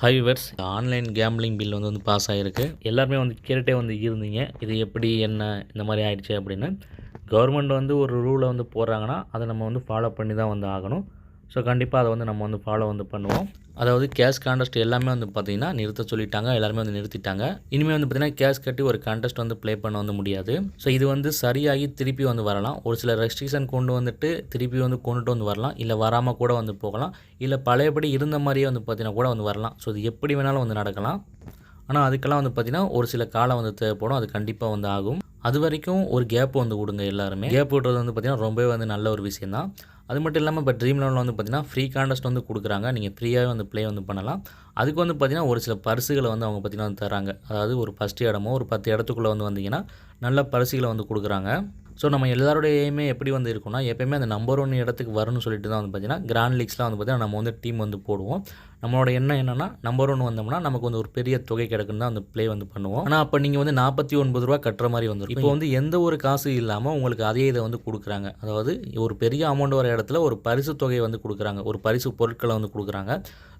High online gambling bill வந்து வந்து pass ஆகிருக்கு எல்லாருமே வந்து கேட்டுகிட்டே வந்து இருந்தீங்க. இது எப்படி என்ன இந்த மாதிரி ஆயிடுச்சு அப்படின்னு கவர்மெண்ட் வந்து ஒரு ரூலை வந்து போடுறாங்கன்னா அதை நம்ம வந்து ஃபாலோ பண்ணி தான் வந்து ஆகணும். ஸோ கண்டிப்பாக அதை வந்து நம்ம வந்து ஃபாலோ வந்து பண்ணுவோம். அதாவது கேஷ் கான்டெஸ்ட் எல்லாமே வந்து பார்த்திங்கன்னா நிறுத்த சொல்லிட்டாங்க எல்லாருமே வந்து நிறுத்திட்டாங்க. இனிமேல் வந்து பார்த்திங்கன்னா கேஷ் கட்டி ஒரு கான்டெஸ்ட் வந்து ப்ளே பண்ண வந்து முடியாது. ஸோ இது வந்து சரியாகி திருப்பி வந்து வரலாம். ஒரு சில ரெஸ்ட்ரிக்ஷன் கொண்டு வந்துட்டு திருப்பி வந்து கொண்டுட்டு வந்து வரலாம். இல்லை வராமல் கூட வந்து போகலாம். இல்லை பழையபடி இருந்த மாதிரியே வந்து பார்த்திங்கன்னா கூட வந்து வரலாம். ஸோ இது எப்படி வேணாலும் வந்து நடக்கலாம். ஆனால் அதுக்கெல்லாம் வந்து பார்த்திங்கன்னா ஒரு சில காலம் வந்து தேவைப்படும். அது கண்டிப்பாக வந்து ஆகும். அது வரைக்கும் ஒரு கேப் வந்து கொடுங்க எல்லாருமே. கேப் விட்றது வந்து பார்த்திங்கன்னா ரொம்பவே வந்து நல்ல ஒரு விஷயம் தான் அது மட்டும் இல்லாமல் இப்போ ட்ரீம் லெவலில் வந்து பார்த்திங்கன்னா ஃப்ரீ கான்டெஸ்ட் வந்து கொடுக்குறாங்க. நீங்கள் ஃப்ரீயாகவே வந்து ப்ளே வந்து பண்ணலாம். அதுக்கு வந்து பார்த்திங்கன்னா ஒரு சில பரிசுகளை வந்து அவங்க பார்த்திங்கன்னா வந்து தராங்க அதாவது ஒரு ஃபஸ்ட்டு இடமோ ஒரு பத்து இடத்துக்குள்ளே வந்து வந்தீங்கன்னா நல்ல பரிசுகளை வந்து கொடுக்குறாங்க. ஸோ நம்ம எல்லாருடைய எய்மே எப்படி வந்து இருக்கும்னா எப்பயுமே அந்த நம்பர் ஒன் இடத்துக்கு வரணும்னு சொல்லிட்டு தான் வந்து பார்த்திங்கன்னா கிராண்ட் லீக்ஸ்லாம் வந்து பார்த்திங்கன்னா நம்ம வந்து டீம் வந்து போடுவோம். நம்மளோட எண்ணம் என்னென்னா நம்பர் ஒன் வந்தோம்னா நமக்கு வந்து ஒரு பெரிய தொகை கிடக்குன்னு தான் அந்த ப்ளே வந்து பண்ணுவோம். ஆனால் அப்போ நீங்கள் வந்து நாற்பத்தி ஒன்பது ரூபா கட்டுற மாதிரி வந்துடும் இப்போ வந்து எந்த ஒரு காசு இல்லாமல் உங்களுக்கு அதே இதை வந்து கொடுக்குறாங்க. அதாவது ஒரு பெரிய அமௌண்ட் வர இடத்துல ஒரு பரிசு தொகையை வந்து கொடுக்குறாங்க. ஒரு பரிசு பொருட்களை வந்து கொடுக்குறாங்க.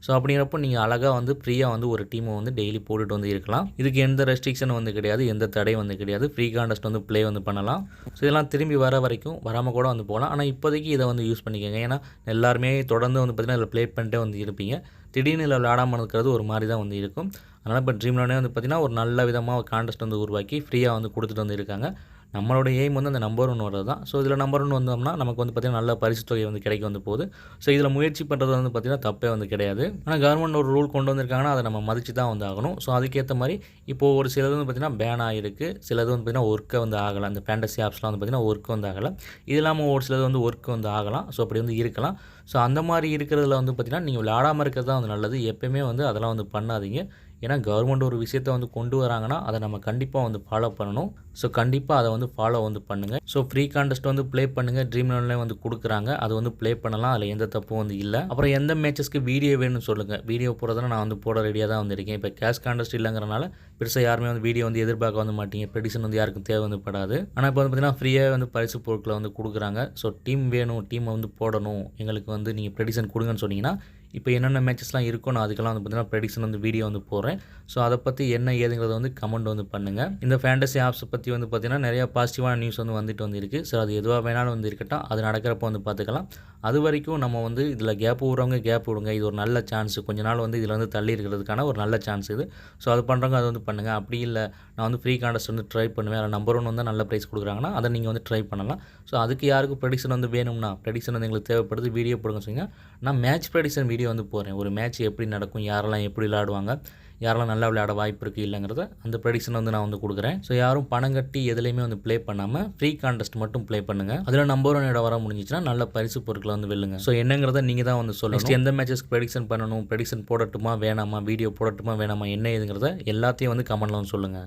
ஸோ அப்படிங்கிறப்போ நீங்கள் அழகாக வந்து ஃப்ரீயாக வந்து ஒரு டீமை வந்து டெய்லி போட்டுட்டு வந்து இருக்கலாம். இதுக்கு எந்த ரெஸ்ட்ரிக்ஷன் வந்து கிடையாது எந்த தடையும் வந்து கிடையாது. ஃப்ரீ கான்டெஸ்ட் வந்து ப்ளே வந்து பண்ணலாம். ஸோ இதெல்லாம் திரும்பி வர வரைக்கும் வராமல் கூட வந்து போகலாம். ஆனால் இப்போதைக்கு இதை வந்து யூஸ் பண்ணிக்கோங்க. ஏன்னா எல்லாருமே தொடர்ந்து வந்து பார்த்திங்கன்னா இதில் ப்ளே பண்ணிட்டே வந்து இருப்பீங்க. திடீர்னு இல்லை விளையாடாமல் இருக்கிறது ஒரு மாதிரி தான் வந்து இருக்கும். அதனால் இப்போ ட்ரீம் லேண்டே வந்து பார்த்திங்கன்னா ஒரு நல்ல விதமாக ஒரு கான்டெஸ்ட் வந்து உருவாக்கி ஃப்ரீயாக வந்து கொடுத்துட்டு வந்து இருக்காங்க. நம்மளோட எய்ம் வந்து அந்த நம்பர் ஒன் வர்றது தான். ஸோ இதில் நம்பர் ஒன் வந்தோம்னா நமக்கு வந்து பார்த்திங்கன்னா நல்ல பரிசு தொகை வந்து கிடைக்க வந்து போகுது. ஸோ இதில் முயற்சி பண்ணுறது வந்து பார்த்திங்கன்னா தப்பே வந்து கிடையாது. ஆனால் கவர்மெண்ட் ஒரு ரூல் கொண்டு வந்திருக்காங்கன்னா அதை நம்ம மதித்து தான் வந்து ஆகணும். ஸோ அதுக்கேற்ற மாதிரி இப்போது ஒரு சிலது வந்து பார்த்திங்கன்னா பேன் ஆகிருக்கு சிலது வந்து பார்த்திங்கன்னா ஒர்க்கை வந்து ஆகலாம் இந்த ஃபேண்டசி ஆப்ஸ்லாம் வந்து பார்த்திங்கன்னா ஒர்க் வந்து ஆகலை. இது இல்லாமல் ஒரு சிலது வந்து ஒர்க் வந்து ஆகலாம். ஸோ அப்படி வந்து இருக்கலாம். ஸோ அந்த மாதிரி இருக்கிறதுல வந்து பார்த்திங்கன்னா நீங்கள் விளையாடாமல் இருக்கிறது தான் வந்து நல்லது. எப்போயுமே வந்து அதெல்லாம் வந்து பண்ணாதீங்க. ஏன்னா கவர்மெண்ட் ஒரு விஷயத்தை வந்து கொண்டு வராங்கன்னா அதை நம்ம கண்டிப்பாக வந்து ஃபாலோ பண்ணணும். ஸோ கண்டிப்பாக அதை வந்து ஃபாலோ வந்து பண்ணுங்கள் ஸோ ஃப்ரீ கான்டெஸ்ட் வந்து ப்ளே பண்ணுங்கள் ட்ரீம் லெவன்லேயே வந்து கொடுக்குறாங்க. அது வந்து ப்ளே பண்ணலாம். அதில் எந்த தப்பும் வந்து இல்லை. அப்புறம் எந்த மேட்சஸ்க்கு வீடியோ வேணும்னு சொல்லுங்கள் வீடியோ போடுறதுனா நான் வந்து போட ரெடியாக தான் வந்திருக்கேன். இப்போ கேஷ் கான்டெஸ்ட் இல்லைங்கிறனால பெருசாக யாருமே வந்து வீடியோ வந்து எதிர்பார்க்க வந்து மாட்டீங்க. ப்ரெடிஷன் வந்து யாருக்கும் தேவை வந்து படாது. ஆனால் இப்போ வந்து பார்த்திங்கன்னா ஃப்ரீயாக வந்து பரிசு பொருட்களை வந்து கொடுக்குறாங்க. ஸோ டீம் வேணும். டீமை வந்து போடணும். எங்களுக்கு வந்து நீங்கள் ப்ரெடிஷன் கொடுங்கன்னு சொன்னீங்கன்னா இப்போ என்னென்ன மேட்சஸ்லாம் இருக்கோ நான் அதுக்கெல்லாம் வந்து பார்த்திங்கன்னா ப்ரெடிக்ஷன் வந்து வீடியோ வந்து போடுறேன். ஸோ அதை பற்றி என்ன ஏதுங்கிறத வந்து கமெண்ட் வந்து பண்ணுங்கள் இந்த ஃபேண்டசி ஆப்ஸை பற்றி வந்து பார்த்திங்கன்னா நிறையா பாசிட்டிவான நியூஸ் வந்து வந்துட்டு வந்துருக்கு. ஸோ அது எதுவாக வேணாலும் வந்து இருக்கட்டும். அது நடக்கிறப்ப வந்து பார்த்துக்கலாம். அது வரைக்கும் நம்ம வந்து இதில் கேப் விடுறவங்க கேப் விடுங்க. இது ஒரு நல்ல சான்ஸ் கொஞ்ச நாள் வந்து இதில் வந்து தள்ளி இருக்கிறதுக்கான ஒரு நல்ல சான்ஸ் இது. ஸோ அது பண்ணுறவங்க அது வந்து பண்ணுங்கள் அப்படி இல்லை நான் வந்து ஃப்ரீ காண்டஸ்ட் வந்து ட்ரை பண்ணுவேன். அதில் நம்பர் ஒன் வந்து நல்ல ப்ரைஸ் கொடுக்குறாங்கன்னா அதை நீங்கள் வந்து ட்ரை பண்ணலாம். ஸோ அதுக்கு யாருக்கும் ப்ரெடிக்ஷன் வந்து வேணும்னா ப்ரெடிக்ஷன் வந்து எங்களுக்கு தேவைப்படுது. வீடியோ போடுங்க சொன்னீங்க நான் மேட்ச் ப்ரெடிக்ஷன் வீடியோ வந்து போகிறேன் ஒரு மேட்ச் எப்படி நடக்கும் யாரெல்லாம் எப்படி விளையாடுவாங்க யாரெல்லாம் நல்லா விளையாட வாய்ப்பு இருக்குது இல்லைங்கிறத அந்த ப்ரெடிக்ஷன் வந்து நான் வந்து கொடுக்குறேன். ஸோ யாரும் பணம் கட்டி எதுலேயுமே வந்து ப்ளே பண்ணாமல் ஃப்ரீ கான்டெஸ்ட் மட்டும் ப்ளே பண்ணுங்கள் அதில் நம்பர் ஒன் இடம் வர முடிஞ்சிச்சுன்னா நல்ல பரிசு பொருட்களை வந்து வெல்லுங்க. ஸோ என்னங்கிறத நீங்கள் தான் வந்து சொல்லணும். எந்த மேட்சஸ்க்கு ப்ரெடிக்ஷன் பண்ணணும் ப்ரெடிக்ஷன் போடட்டுமா வேணாமா வீடியோ போடட்டுமா வேணாமா என்ன ஏதுங்கிறத எல்லாத்தையும் வந்து கமெண்ட்ல வந்து சொல்லுங்கள்